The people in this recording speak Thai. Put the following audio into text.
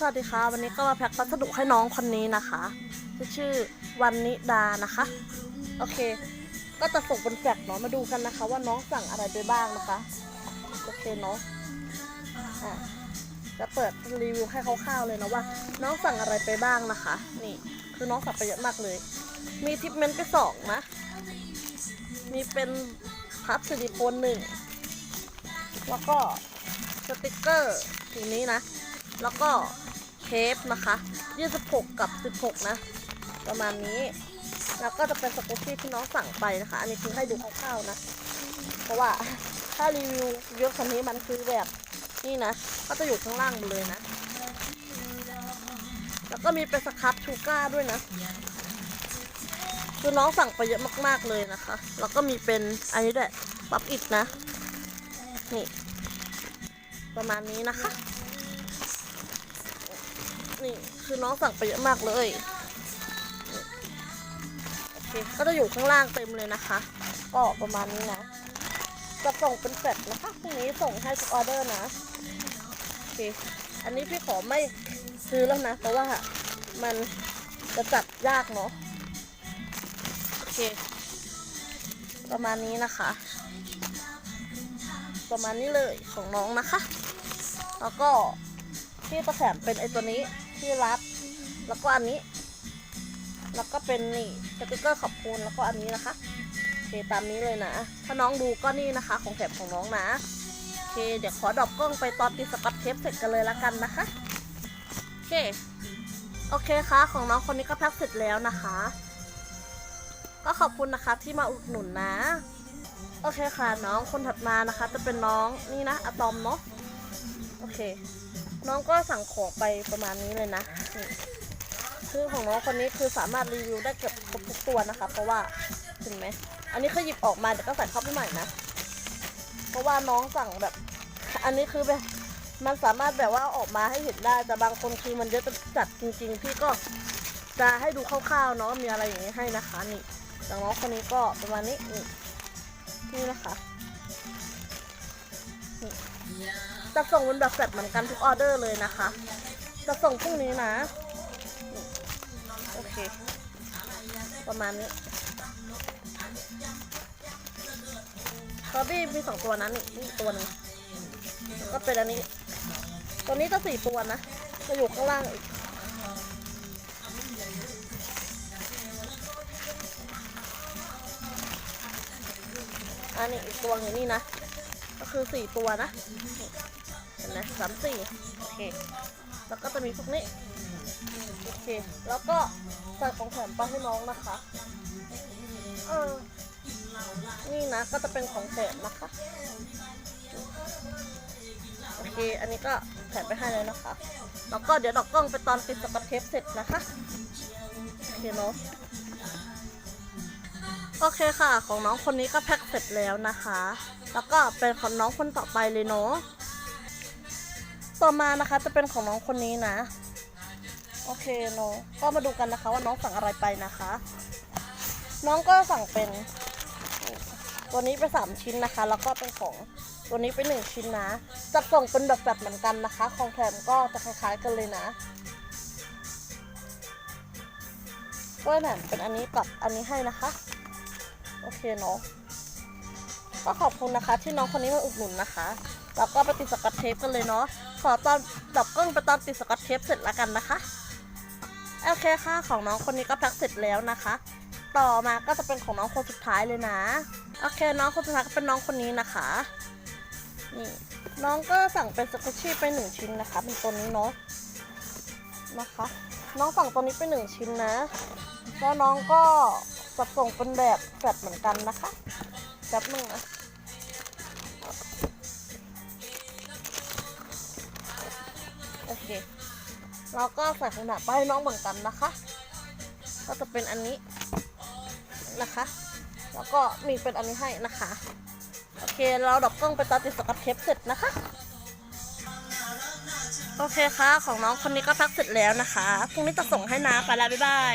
สวัสดีค่ะ วันนี้ก็มาแพ็คพัสดุให้น้องคนนี้นะคะชื่อวันนิดานะคะ โอเค ก็จะส่งเป็นแฟกเนาะมาดูกันนะคะ ว่าน้องสั่งอะไรไปบ้างนะคะ โอเคเนาะอะจะเปิดรีวิวให้คร่าวๆเลยนะว่า น้องสั่งอะไรไปบ้างนะคะ นี่ คือน้องสั่งไปเยอะมากเลย มีทิปเมนต์ไปสองนะ มีเป็นพับซิลิโคนหนึ่งแล้วก็สติกเกอร์ทีนี้นะ แล้วก็เทปนะคะ26กับ16นะ ประมาณนี้ แล้วก็จะเป็นสกูปปี้ที่น้องสั่งไปนะคะ อันนี้คือให้ดูคร่าวๆนะ เพราะว่าถ้ารีวิวเยอะกว่านี้มันคือแบบนี่นะ ก็จะอยู่ข้างล่างเลยนะ แล้วก็มีเป็นสครับชูก้าด้วยนะคือน้องสั่งไปเยอะมากๆเลยนะคะ แล้วก็มีเป็นอันนี้ด้วยป๊อปอิดนะ นี่ ประมาณนี้นะคะ นี่คือน้องสั่งไปเยอะมากเลยโอเคก็จะอยู่ข้างล่างเต็มเลยนะคะ ก็ประมาณนี้นะจะส่งเป็นเสร็จนะคะพรุ่งนี้ส่งให้ทุกออเดอร์นะโอเคอันนี้พี่ขอไม่ซื้อแล้วนะ เพราะว่ามันจะจัดยากเนาะโอเค ประมาณนี้นะคะ ประมาณนี้เลยของน้องนะคะ แล้วก็ที่ประแถมเป็นไอตัวนี้ ที่รัดแล้วก็อันนี้ แล้วก็เป็นนี่สติกเกอร์ขอบคุณแล้วก็อันนี้นะคะโอเคตามนี้เลยนะ ถ้าน้องดูก็นี่นะคะ ของแถมของน้องนะโอเคเดี๋ยวขอดรอปกล้องไปตอนติดสกัดเทปเสร็จกันเลยละกันนะคะโอเคโอเคค่ะ ของน้องคนนี้ก็แพ็คเสร็จแล้วนะคะ ก็ขอบคุณนะคะที่มาอุดหนุนนะ โอเคค่ะน้องคนถัดมานะคะ จะเป็นน้องนี่นะอะตอมเนาะ โอเค น้องก็สั่งของไปประมาณนี้เลยนะนี่คือของน้องคนนี้คือสามารถรีวิวได้เกือบครบทุกตัวนะคะ เพราะว่าเห็นไหมอันนี้คือหยิบออกมาเดี๋ยวก็ใส่เข้าไปใหม่นะเพราะว่าน้องสั่งแบบ อันนี้คือแบบมันสามารถแบบว่าออกมาให้เห็นได้แต่บางคนคือมันเยอะจัดจริง ๆ พี่ก็จะให้ดูคร่าวๆเนาะมีอะไรอย่างนี้ให้นะคะนี่อย่างน้องคนนี้ก็ประมาณนี้นี่นี่นะคะ จะส่งเป็นแบบแฟลตเหมือนกันทุกออเดอร์เลยนะคะ จะส่งพรุ่งนี้นะ โอเค ประมาณนี้คอบี้มีสองตัวนะนี่นี่ตัวหนึงก็เป็นอันนี้ ตัวนี้จะสี่ตัวนะจะอยู่ข้างล่างอีกอันนี้อีกตัวหนึงนี่นะ ก็คือสี่ตัวนะ ห็นไหมสามสี่โอเค แล้วก็จะมีพวกนี้ โอเค แล้วก็ใส่ของแถมไปให้น้องนะคะ เออ นี่นะ ก็จะเป็นของแถมนะคะ โอเค อันนี้ก็แถมไปให้เลยนะคะ แล้วก็เดี๋ยวดอกกล้องไปตอนติดสกัดเทปเสร็จนะคะ โอเคเนาะโอเคค่ะ ของน้องคนนี้ก็แพ็คเสร็จแล้วนะคะ แล้วก็เป็นของน้องคนต่อไปเลยเนาะ ต่อมานะคะจะเป็นของน้องคนนี้นะ โอเคเนาะก็มาดูกันนะคะว่าน้องสั่งอะไรไปนะคะ น้องก็สั่งเป็น ตัวนี้ไปสามชิ้นนะคะ แล้วก็เป็นของตัวนี้ไปหนึ่งชิ้นนะจัดส่งเป็นแบบแบบเหมือนกันนะคะ ของแถมก็จะคล้ายๆกันเลยนะก็แถมเป็นอันนี้กับอันนี้ให้นะคะ โอเคเนาะ ก็ขอบคุณนะคะ ที่น้องคนนี้มาอุดหนุนนะคะแล้วก็ไปติดสกัดเทปกันเลยเนาะขอตอนดับกล้องไปตอนติดสกัดเทปเสร็จแล้วกันนะคะโอเคค่ะของน้องคนนี้ก็แพ็คเสร็จแล้วนะคะ ต่อมาก็จะเป็นของน้องคนสุดท้ายเลยนะโอเคน้องคนสุดท้ายก็เป็นน้องคนนี้นะคะนี่น้องก็สั่งเป็นสกุชชี่ไปหนึ่งชิ้นนะคะเป็นตัวนี้เนาะนะคะ น้องสั่งตัวนี้ไปหนึ่งชิ้นนะแล้วน้องก็จัดส่งเป็นแบบแฟลตเหมือนกันนะคะ แป๊บหนึงนะโอเค เราก็ใส่ขนาดไปน้องเหมือนกันนะคะ ก็จะเป็นอันนี้นะคะ แล้วก็มีเป็นอันนี้ให้นะคะ โอเค เราดับกล้องไปตอนติดสกัดเทปเสร็จนะคะ โอเคค่ะ ของน้องคนนี้ก็ทักเสร็จแล้วนะคะ พรุ่งนี้จะส่งให้นะไปแล้ว บ๊ายบาย